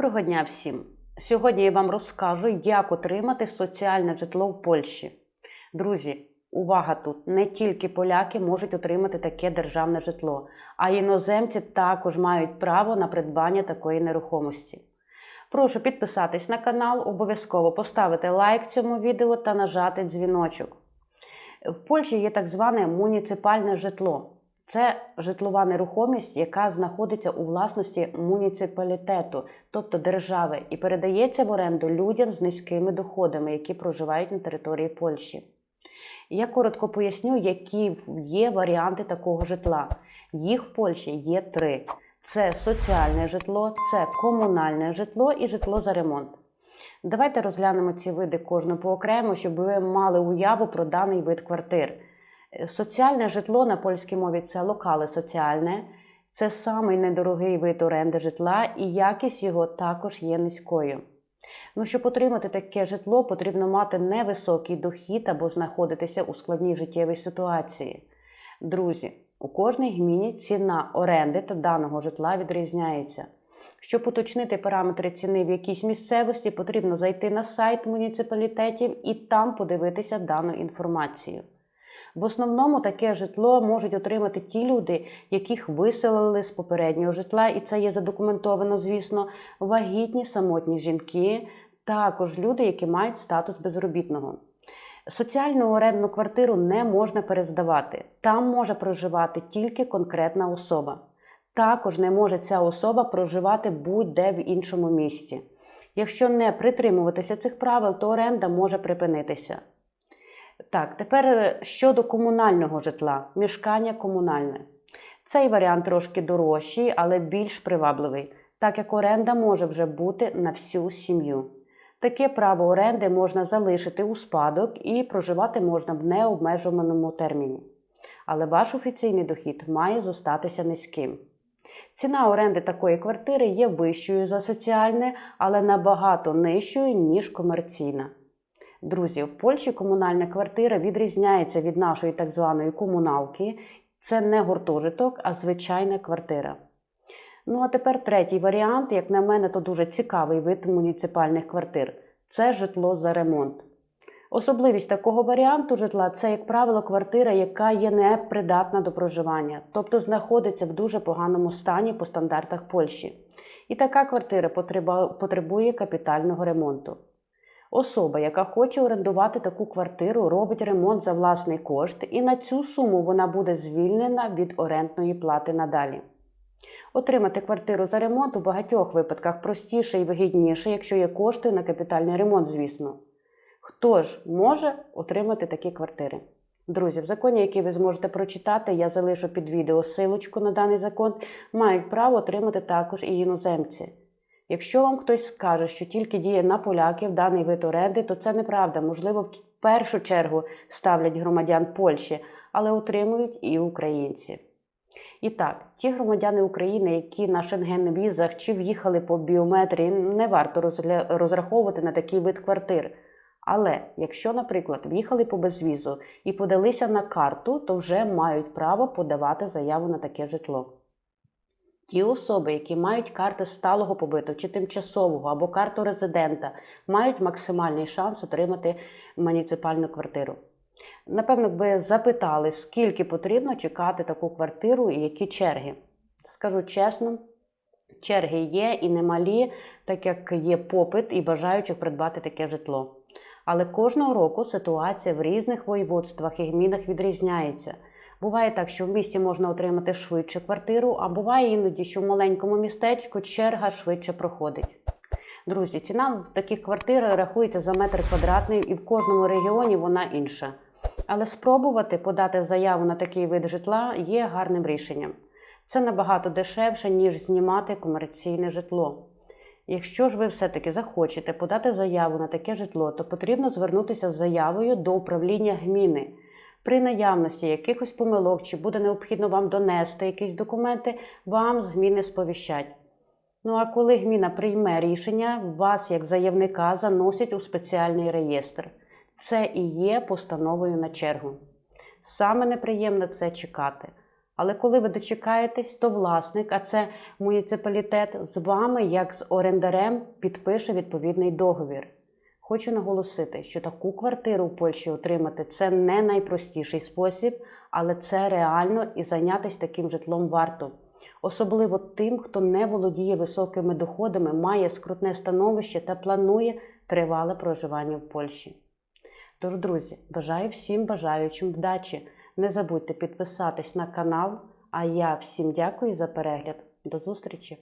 Доброго дня всім! Сьогодні я вам розкажу, як отримати соціальне житло в Польщі. Друзі, увага тут! Не тільки поляки можуть отримати таке державне житло, а іноземці також мають право на придбання такої нерухомості. Прошу підписатись на канал, обов'язково поставити лайк цьому відео та нажати дзвіночок. В Польщі є так зване муніципальне житло. Це житлова нерухомість, яка знаходиться у власності муніципалітету, тобто держави, і передається в оренду людям з низькими доходами, які проживають на території Польщі. Я коротко поясню, які є варіанти такого житла. Їх в Польщі є три: це соціальне житло, це комунальне житло і житло за ремонт. Давайте розглянемо ці види кожну поокремо, щоб ви мали уяву про даний вид квартир. Соціальне житло на польській мові це локали соціальне, це самий недорогий вид оренди житла, і якість його також є низькою. Ну, щоб отримати таке житло, потрібно мати невисокий дохід або знаходитися у складній життєвій ситуації. Друзі, у кожній гміні ціна оренди та даного житла відрізняється. Щоб уточнити параметри ціни в якійсь місцевості, потрібно зайти на сайт муніципалітетів і там подивитися дану інформацію. В основному таке житло можуть отримати ті люди, яких виселили з попереднього житла, і це є задокументовано, звісно, вагітні самотні жінки, також люди, які мають статус безробітного. Соціальну орендну квартиру не можна перездавати. Там може проживати тільки конкретна особа. Також не може ця особа проживати будь-де в іншому місці. Якщо не притримуватися цих правил, то оренда може припинитися. Так, тепер щодо комунального житла, мішкання комунальне. Цей варіант трошки дорожчий, але більш привабливий, так як оренда може вже бути на всю сім'ю. Таке право оренди можна залишити у спадок і проживати можна в необмежуваному терміні. Але ваш офіційний дохід має зостатися низьким. Ціна оренди такої квартири є вищою за соціальне, але набагато нижчою, ніж комерційна. Друзі, в Польщі комунальна квартира відрізняється від нашої так званої комуналки. Це не гуртожиток, а звичайна квартира. Ну а тепер третій варіант, як на мене, то дуже цікавий вид муніципальних квартир це житло за ремонт. Особливість такого варіанту житла це, як правило, квартира, яка є непридатна до проживання, тобто знаходиться в дуже поганому стані по стандартах Польщі. І така квартира потребує капітального ремонту. Особа, яка хоче орендувати таку квартиру, робить ремонт за власний кошт, і на цю суму вона буде звільнена від орендної плати надалі. Отримати квартиру за ремонт у багатьох випадках простіше і вигідніше, якщо є кошти на капітальний ремонт, звісно. Хто ж може отримати такі квартири? Друзі, в законі, який ви зможете прочитати, я залишу під відео силочку на даний закон, мають право отримати також і іноземці. Якщо вам хтось скаже, що тільки діє на поляків даний вид оренди, то це неправда. Можливо, в першу чергу ставлять громадян Польщі, але отримують і українці. І так, ті громадяни України, які на шенген-візах чи в'їхали по біометрії, не варто розраховувати на такий вид квартир. Але якщо, наприклад, в'їхали по безвізу і подалися на карту, то вже мають право подавати заяву на таке житло. Ті особи, які мають карти сталого побиту чи тимчасового або карту резидента, мають максимальний шанс отримати муніципальну квартиру. Напевно, ви запитали, скільки потрібно чекати таку квартиру і які черги. Скажу чесно, черги є і немалі, так як є попит і бажаючих придбати таке житло. Але кожного року ситуація в різних воєводствах і гмінах відрізняється. Буває так, що в місті можна отримати швидше квартиру, а буває іноді, що в маленькому містечку черга швидше проходить. Друзі, ціна в таких квартир рахується за метр квадратний, і в кожному регіоні вона інша. Але спробувати подати заяву на такий вид житла є гарним рішенням. Це набагато дешевше, ніж знімати комерційне житло. Якщо ж ви все-таки захочете подати заяву на таке житло, то потрібно звернутися з заявою до управління гміни. При наявності якихось помилок, чи буде необхідно вам донести якісь документи, вам з гміни сповіщать. Ну а коли гміна прийме рішення, вас, як заявника, заносять у спеціальний реєстр. Це і є постановою на чергу. Саме неприємне це чекати. Але коли ви дочекаєтесь, то власник, а це муніципалітет, з вами, як з орендарем, підпише відповідний договір. Хочу наголосити, що таку квартиру в Польщі отримати це не найпростіший спосіб, але це реально і зайнятися таким житлом варто. Особливо тим, хто не володіє високими доходами, має скрутне становище та планує тривале проживання в Польщі. Тож, друзі, бажаю всім бажаючим вдачі. Не забудьте підписатись на канал. А я всім дякую за перегляд. До зустрічі!